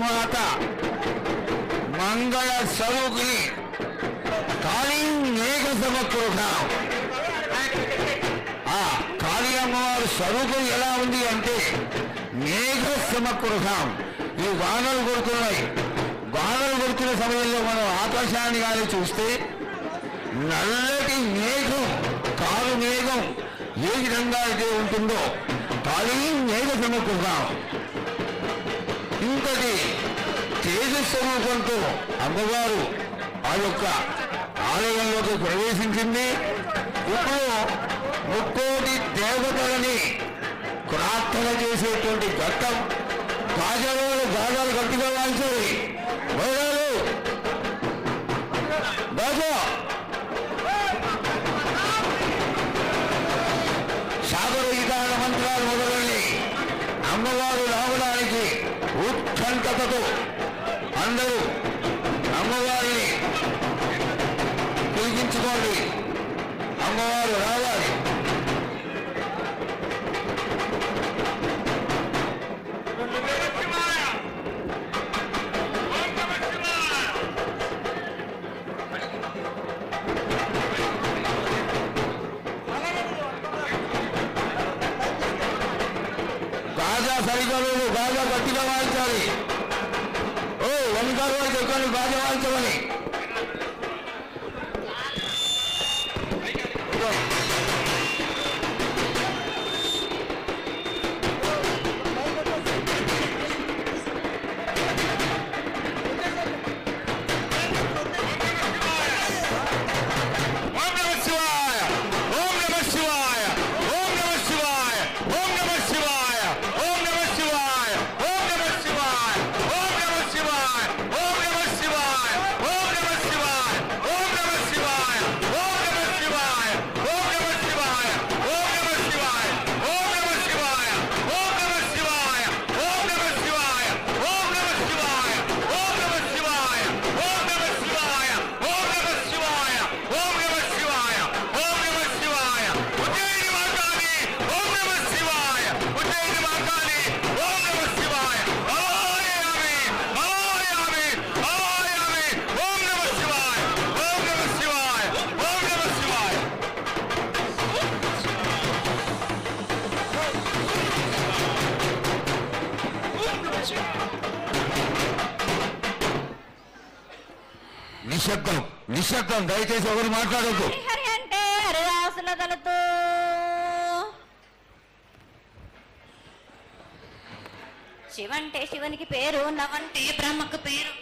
మాత మంగళ స్వరూపిణి కాళీ మేఘ సమకృతం ఆ కాళీ అమ్మవారి స్వరూపం ఎలా ఉంది అంటే మేఘ సమకృతం ఈ వానలు కొడుతున్నాయి. వానలు కొడుతున్న సమయంలో మనం ఆకాశాన్ని కానీ చూస్తే నల్లటి మేఘం కారు మేఘం ఏ విధంగా అయితే ఉంటుందో కాళీ మేఘ సమకృతం ఇంతటి తేజస్వరూపంతో అమ్మవారు ఆ యొక్క ఆలయంలోకి ప్రవేశించింది. ఇప్పుడు ముక్కోటి దేవతలని ప్రార్థన చేసేటువంటి ఘట్టం గాజాలు గాజాలు గట్టిగా వాల్చాయి మహిళలు బాజా సాగర విధాన మంత్రాలు మొదలైనవి. అమ్మవారు ప్రశాంతతతో అందరూ అమ్మవారిని పిలిపించుకోండి అమ్మవారు రావాలి. পারে నిశ్శబ్దం దయచేసి ఎవరు మాట్లాడద్దు. హరి అంటే హరిదాసుల కలుతూ శివంటే శివునికి పేరు నవంటే బ్రహ్మకు పేరు.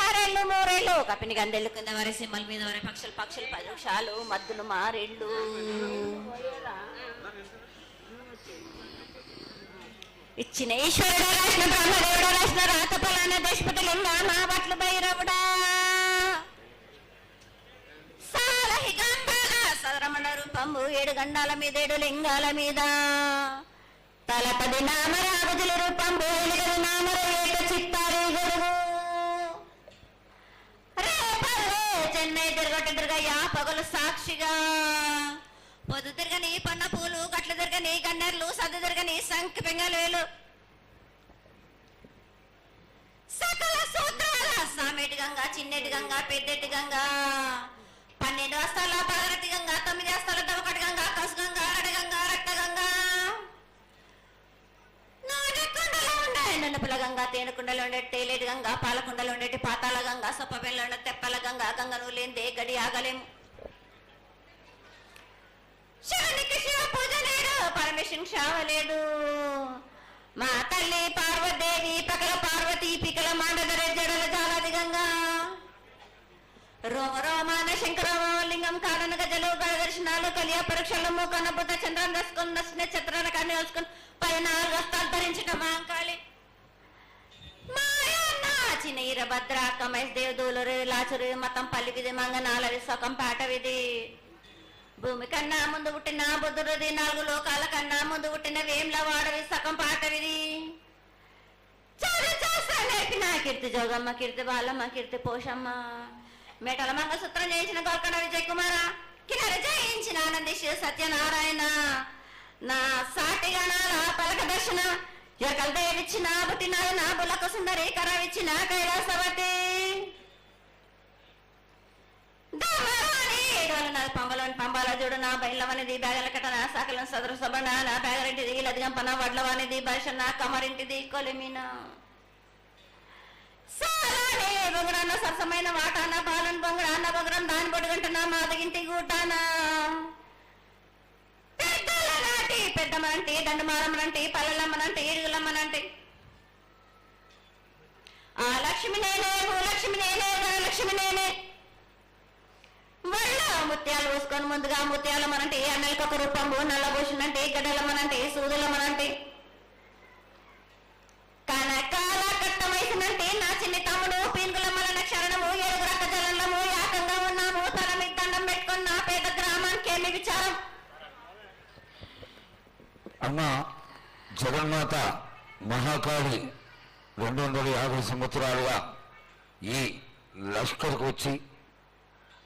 ఆరేళ్ళు మూరేళ్ళు. కపిని గందెళ్ళు కింద వరే సింహల మీద వరే పక్షులు పక్షులు పరుషాలు మద్దులు మారేళ్ళు. ఇచ్చిన ఈశ్వరుడు రాసిన బ్రహ్మదేవుడు రాసిన రాత ఫలాన దేశపతి లింగ మా బట్లు భైరవుడా. సాలహి గంధాల సరమణ రూపంబు ఏడు గండాల మీద ఏడు లింగాల మీద. తలపది నామరాజుల రూపంబు ఎలుగది నామర ఏక చిత్తారి గొడుగు రేపల్లే చెన్నై తిరగట తిరగయ్యా పగలు సాక్షిగా. పొద్దు తిరగని పన్న పూలు గట్ల తిరగని గన్నెర్లు సద్దు తిరగని సంఖ్య పెంగలేలు సకల సూత్రాల సామెటి గంగా చిన్నటి గంగా పెద్దటి గంగా. పన్నెండు వస్తాల పదరటి గంగా తొమ్మిది వస్తాల దవకటి గంగా కసు గంగా అరడ గంగా రక్త గంగా. నాగకుండలో ఉండే గంగా తేనెకుండలో ఉండే తేలేటి గంగా పాలకుండలో ఉండేటి పాతాల గంగా సొప్పబెల్లో ఉండే తెప్పల గంగా గంగను లేందే గడి ఆగలేము. భగవానికి శివ పూజ లేడు పరమేశ్వరుని క్షామ మా తల్లి పార్వదేవి పకల పార్వతి పికల మాండదర జడల జాలాదిగంగా రోమ రోమాన శంకరలింగం కారణ గజలు దర్శనాలు కలియ పరీక్షలము కన్నబుద్ధ చంద్రం రాసుకుని నచ్చిన చిత్రాల కానీ వేసుకుని పైన వస్త్రాలు ధరించడం మాంకాళి చిన్న భద్ర కమేష్ దేవ్ దూలురు లాచురు మతం పల్లి విధి పల్లికిది మంగనాలవి పాట విధి భూమి కన్నా ముందు పుట్టిన బుద్ధుడిది నాలుగు లోకాల కన్నా ముందు పుట్టిన వేమ్ల వాడవి సగం పాటవిది. చదువు నా కీర్తి జోగమ్మ కీర్తి బాలమ్మ కీర్తి పోషమ్మ. మంగ మంగళసూత్రం చేయించిన గోల్కొండ విజయ్ కుమార కిన్నర జయించిన ఆనందిష్ సత్యనారాయణ. నా సాటి గణాల పలక దర్శన ఎరకల దేవిచ్చిన పుట్టినాడు నా బులక సుందరి కరవిచ్చిన కైలాసవతి పంబలోని పంబాల చూడు నా బయలవనిది బ్యాగల నా సకలం సదరు సభన నా బ్యాగరింటిది లదిగంపన వడ్లవానిది బర్షన కమరింటిది కొలిమిన. సారానే బొంగరాన్న సరసమైన వాటాన బాలన్ బొంగరాన్న బొంగరం దాని పొడుగంటున్న మాదగింటి గూటానా. పెద్దలనాటి పెద్దమనంటి దండమారమ్మనంటి పల్లెలమ్మనంటి ఇడుగులమ్మనంటి ఆ లక్ష్మి నేనే భూలక్ష్మి నేనే ధనలక్ష్మి నేనే. వాళ్ళ. ముత్యాలు పోసుకొని ముందుగా ముత్యాలు మనంటే అన్నలకి ఒక రూపంబు నల్లబోషునంటే గడ్డలమ్మనంటే సూదులమ్మనంటే కనకాల కట్టమైసినంటే నా చిన్ని తమ్ముడు పీనుగులమ్మల క్షరణము ఏడుగు రక్క జలంలము ఏకంగా ఉన్నాము. తల మీద దండం పెట్టుకున్న పేద గ్రామానికి ఏమి విచారం. అమ్మ జగన్మాత మహాకాళి రెండు వందల యాభై సంవత్సరాలుగా ఈ లష్కర్కు వచ్చి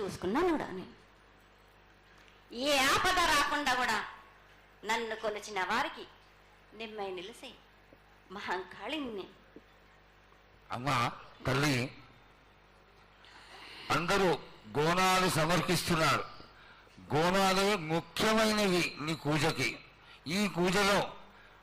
చూసుకున్నాను కూడా నేను. ఏ ఆపద రాకుండా కూడా నన్ను కొలిచిన వారికి నిమ్మై నిలిసి మహంకాళిని. అమ్మా తల్లి అందరూ గోనాలు సమర్పిస్తున్నారు. గోణాలే ముఖ్యమైనవి నీ పూజకి. ఈ పూజలో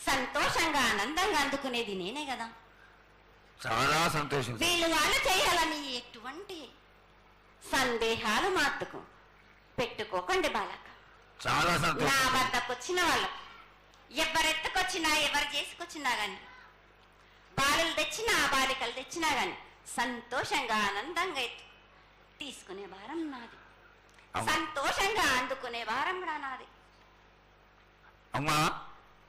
సంతోషంగా ఆనందంగా అందుకునేది నేనే కదా. చాలా సంతోషం వీళ్ళు వాళ్ళు చేయాలని ఎటువంటి సందేహాలు మాత్తుకు పెట్టుకోకండి బాలక. చాలా నా సంతోషం వద్దకు వచ్చిన వాళ్ళు ఎవరెత్తుకొచ్చినా ఎవరు చేసుకొచ్చినా గాని బాలులు తెచ్చినా బాలికలు తెచ్చినా గాని సంతోషంగా ఆనందంగా తీసుకునే భారం నాది. సంతోషంగా అందుకునే భారం కూడా నాది. అమ్మా.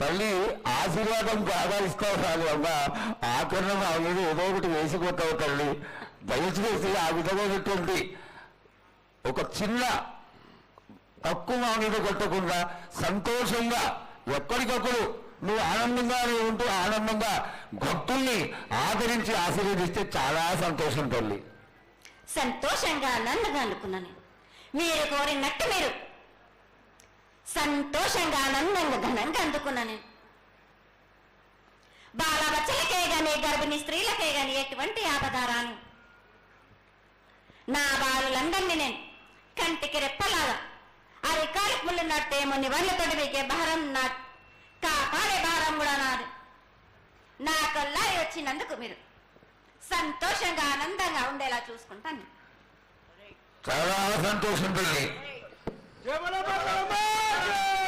తల్లి ఆశీర్వాదం బాగా ఇస్తావు కాదు అమ్మ. ఆకరణ మా మీద ఏదో ఒకటి వేసిపోతావు తల్లి. దయచేసి ఆ విధమైనటువంటి ఒక చిన్న తక్కువ మా మీద కొట్టకుండా సంతోషంగా ఎప్పటికప్పుడు నువ్వు ఆనందంగానే ఉంటూ ఆనందంగా భక్తుల్ని ఆదరించి ఆశీర్వదిస్తే చాలా సంతోషం తల్లి. సంతోషంగా ఆనందంగా అనుకున్నాను. మీరు కోరినట్టు మీరు సంతోషంగా ఆనందంగా ఘనంగా అందుకున్నాను బాలబచ్చలకే గాని గర్భిణీ స్త్రీలకే గాని ఎటువంటి ఆపదారాను నా బాలులందరినీ నేను కంటికి రెప్పలాగా అరికాలి ముళ్ళు నట్టేమో నివర్లతోటి వీకే భారం నా కాపాడే భారం కూడా నాది. నా కల్లా వచ్చినందుకు మీరు సంతోషంగా ఆనందంగా ఉండేలా చూసుకుంటాను. చాలా సంతోషం తల్లి. Chama na Batalha!